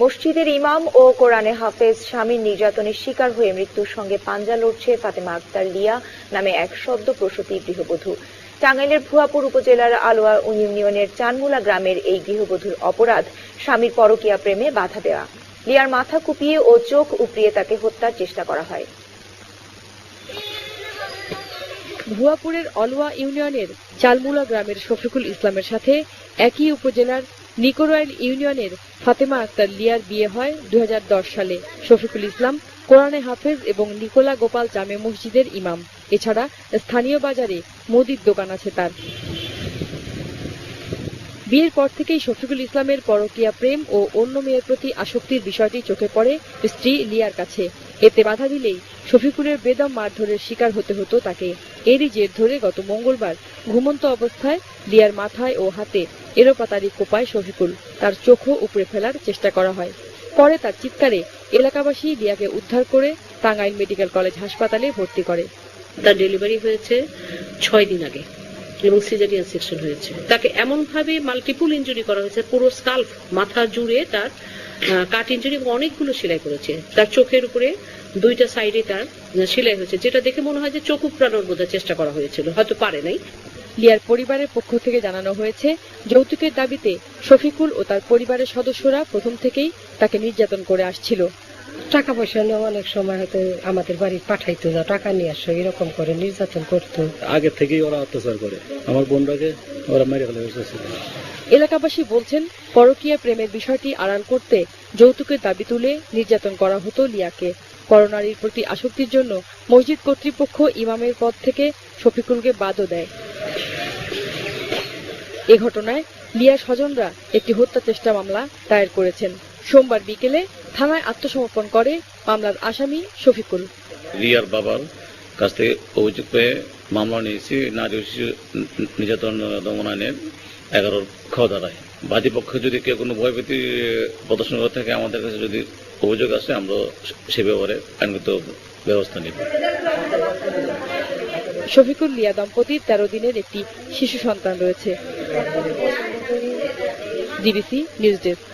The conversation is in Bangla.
মসজিদের ইমাম ও কোরআনে হাফেজ স্বামীর নির্যাতনের শিকার হয়ে মৃত্যুর সঙ্গে পাঞ্জা লড়ছে ফাতেমা আক্তার লিয়া নামে এক সদ্য প্রসূতি গৃহবধূ। টাঙ্গাইলের ভুয়াপুর উপজেলার আলোয়া ইউনিয়নের চানমুলা গ্রামের এই গৃহবধূর অপরাধ স্বামীর পরকীয়া প্রেমে বাধা দেওয়া। লিয়ার মাথা কুপিয়ে ও চোখ উপড়িয়ে তাকে হত্যার চেষ্টা করা হয়। ভুয়াপুরের অলওয়া ইউনিয়নের চালমুলা গ্রামের শফিকুল ইসলামের সাথে একই উপজেলার নিকোরাইল ইউনিয়নের ফাতেমা আক্তার লিয়ার বিয়ে হয় দু হাজার দশ সালে। শফিকুল ইসলাম, কোরআনে হাফেজ এবং নিকোলা গোপাল জামে মসজিদের ইমাম। এছাড়া স্থানীয় বাজারে মুদির দোকান আছে তার। বিয়ের পর থেকেই শফিকুল ইসলামের পরকীয়া প্রেম ও অন্য মেয়ের প্রতি আসক্তির বিষয়টি চোখে পড়ে স্ত্রী লিয়ার কাছে। এতে বাধা দিলেই শফিকুলের বেদম মারধরের শিকার হতে হতো তাকে। এরই জের ধরে গত মঙ্গলবার ঘুমন্ত অবস্থায় লিয়ার মাথায় ও হাতে এলোপাতারি কোপায় শফিকুল তার চোখও উপড়ে ফেলার চেষ্টা করা হয়। পরে তার চিৎকারে এলাকাবাসী লিয়াকে উদ্ধার করে টাঙ্গাইল মেডিকেল কলেজ হাসপাতালে ভর্তি করে। তার ডেলিভারি হয়েছে ছয় দিন আগে এবং সিজারিয়ান সেকশন হয়েছে। তাকে এমন ভাবে মাল্টিপুল ইঞ্জুরি করা হয়েছে, পুরো স্কাল্প মাথা জুড়ে তার কাট ইনজুরি অনেকগুলো সেলাই করেছে। তার চোখের উপরে দুইটা সাইডে তার সেলাই হয়েছে, যেটা দেখে মনে হয় যে চোখ উপড়ানোর বোধহয় চেষ্টা করা হয়েছিল, হয়তো পারে নাই। লিয়ার পরিবারের পক্ষ থেকে জানানো হয়েছে যৌতুকের দাবিতে শফিকুল ও তার পরিবারের সদস্যরা প্রথম থেকেই তাকে নির্যাতন করে আসছিল। টাকা পয়সা নিয়ে অনেক সময় হয়তো আমাদের বাড়ি পাঠাইতো না টাকা নিয়ে আসো এরকম করে নির্যাতন করতো। আগে থেকেই ওরা অত্যাচার করে। আমার বোনটাকে ওরা মেরে ফেলে বসেছিল এলাকাবাসী বলছেন পরকীয়া প্রেমের বিষয়টি আড়াল করতে যৌতুকের দাবি তুলে নির্যাতন করা হতো লিয়াকে। পরনারীর প্রতি আসক্তির জন্য মসজিদ কর্তৃপক্ষ ইমামের পদ থেকে শফিকুলকে বাদও দেয়। এ ঘটনায় লিয়া স্বজনরা একটি হত্যা চেষ্টা মামলা দায়ের করেছেন। সোমবার বিকেলে থানায় আত্মসমর্পণ করে মামলার আসামি শফিকুল। রিয়ার বাবার কাছ থেকে অভিযোগ পেয়ে মামলা নিয়েছি। নারী শিশু নির্যাতন দমন আইনের এগারো খ ধারায়। বাদী পক্ষে যদি কেউ কোনো ভয়ভীতি প্রদর্শন করে থাকে আমাদের কাছে যদি অভিযোগ আসে আমরা সে ব্যাপারে আইনগত ব্যবস্থা নিব। শফিকুল লিয়া দম্পতির তেরো দিনের একটি শিশু সন্তান রয়েছে। DBC news desk